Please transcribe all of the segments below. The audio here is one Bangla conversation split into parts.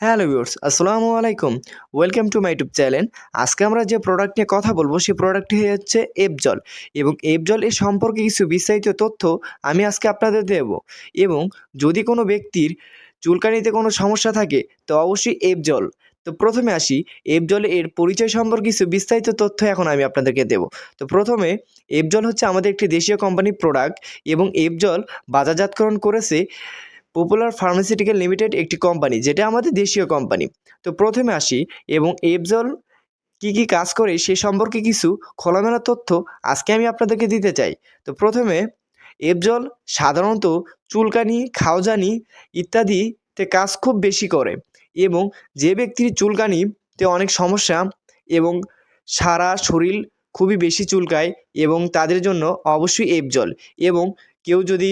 হ্যালো ভিউয়ার্স, আসসালামু আলাইকুম। Welcome to my YouTube channel. আজকে আমরা যে প্রোডাক্ট নিয়ে কথা বলব, সেই প্রোডাক্টটি হচ্ছে এপজল এবং এপজল এর সম্পর্কে কিছু বিস্তারিত তথ্য আমি আজকে আপনাদের দেব। এবং যদি কোনো ব্যক্তির চুলকানিতে কোনো সমস্যা থাকে, তো অবশ্যই এপজল তো প্রথমে আসি এপজল এর পরিচয় সম্পর্কে কিছু বিস্তারিত তথ্য এখন আমি আপনাদেরকে দেব। তো প্রথমে এপজল হচ্ছে আমাদের একটি দেশীয় কোম্পানির প্রোডাক্ট এবং এপজল বাজারজাতকরণ করেছে পপুলার ফার্মাসিউটিক্যাল লিমিটেড একটি কোম্পানি যেটা আমাদের দেশীয় কোম্পানি তো প্রথমে আসি, এবং এফজল কী কী কাজ করে সে সম্পর্কে কিছু খোলামেলা তথ্য আজকে আমি আপনাদেরকে দিতে চাই। তো প্রথমে এফজল সাধারণত চুলকানি, খাওজানি ইত্যাদিতে কাজ খুব বেশি করে, এবং যে ব্যক্তির চুলকানিতে অনেক সমস্যা এবং সারা শরীর খুবই বেশি চুলকায়, এবং তাদের জন্য অবশ্যই এফজল এবং কেউ যদি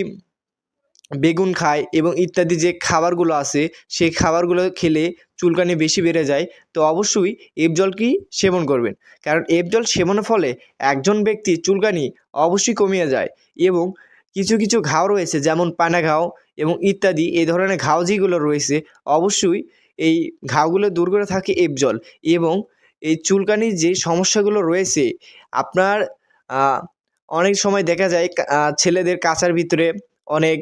বেগুন খায় এবং ইত্যাদি যে খাবারগুলো আছে, সেই খাবারগুলো খেলে চুলকানি বেশি বেড়ে যায়, তো অবশ্যই এপজলকেই সেবন করবেন। কারণ এপজল সেবনের ফলে একজন ব্যক্তি চুলকানি অবশ্যই কমিয়ে যায় এবং কিছু কিছু ঘাও রয়েছে, যেমন পানা ঘাও এবং ইত্যাদি, এই ধরনের ঘাও যেগুলো রয়েছে, অবশ্যই এই ঘাওগুলো দূর করে থাকে এপজল এবং এই চুলকানির যে সমস্যাগুলো রয়েছে, আপনার অনেক সময় দেখা যায় ছেলেদের কাচার ভিতরে অনেক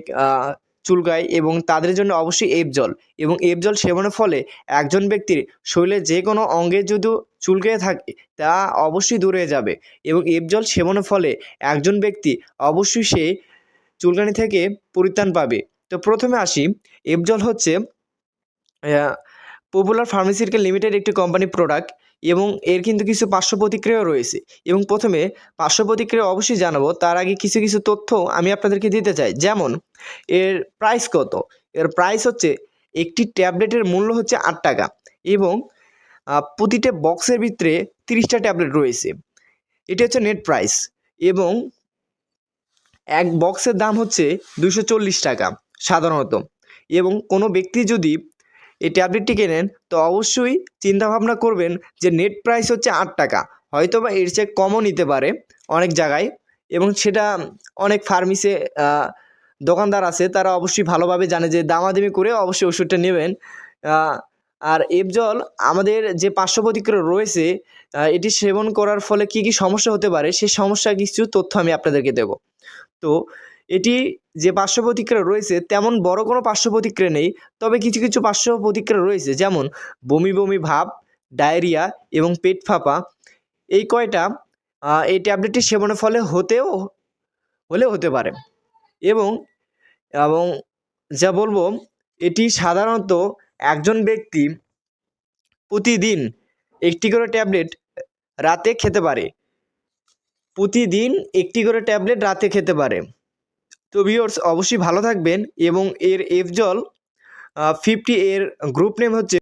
চুলকায় এবং তাদের জন্য অবশ্যই এপ জল এবং এপ জল সেবনের ফলে একজন ব্যক্তির শরীরে যে কোনো অঙ্গে যদি চুলকে থাকে তা অবশ্যই দূরে যাবে এবং এপজল সেবনের ফলে একজন ব্যক্তি অবশ্যই সে চুলকানি থেকে পরিত্রাণ পাবে। তো প্রথমে আসি, এপ জল হচ্ছে পপুলার ফার্মাসিউটিক্যাল লিমিটেড একটি কোম্পানি প্রোডাক্ট এবং এর কিন্তু কিছু পার্শ্ব প্রতিক্রিয়াও রয়েছে। এবং প্রথমে পার্শ্ব প্রতিক্রিয়া অবশ্যই জানাব, তার আগে কিছু কিছু তথ্য আমি আপনাদেরকে দিতে চাই। যেমন, এর প্রাইস কত? এর প্রাইস হচ্ছে একটি ট্যাবলেটের মূল্য হচ্ছে আট টাকা এবং প্রতিটা বক্সের ভিতরে তিরিশটা ট্যাবলেট রয়েছে। এটি হচ্ছে নেট প্রাইস এবং এক বক্সের দাম হচ্ছে দুশো টাকা সাধারণত। এবং কোনো ব্যক্তি যদি এই ট্যাবলেটটি কেনেন, তো অবশ্যই চিন্তাভাবনা করবেন যে নেট প্রাইস হচ্ছে আট টাকা। হয়তো বা এর চেয়ে কমও নিতে পারে অনেক জায়গায় এবং সেটা অনেক ফার্মেসি দোকানদার আছে, তারা অবশ্যই ভালোভাবে জানে যে দামাদামি করে অবশ্যই ওষুধটা নেবেন। আর এফজল আমাদের যে পার্শ্ব প্রতিক্রিয়া রয়েছে এটি সেবন করার ফলে কি কি সমস্যা হতে পারে সেই সমস্যা কিছু তথ্য আমি আপনাদেরকে দেব। তো এটি যে পার্শ্ব প্রতিক্রিয়া রয়েছে, তেমন বড় কোনো পার্শ্ব প্রতিক্রিয়া নেই, তবে কিছু কিছু পার্শ্ব প্রতিক্রিয়া রয়েছে, যেমন বমি বমি ভাব, ডায়রিয়া এবং পেট ফাঁপা। এই কয়টা এই ট্যাবলেটটি সেবনের ফলে হতেও, হলেও হতে পারে। এবং এবং যা বলব, এটি সাধারণত একজন ব্যক্তি প্রতিদিন একটি করে ট্যাবলেট রাতে খেতে পারে। প্রতিদিন একটি করে ট্যাবলেট রাতে খেতে পারে। তো ভিউয়ার্স অবশ্যই ভালো থাকবেন এবং এর এফজল ফিফটি এর গ্রুপ নেম হচ্ছে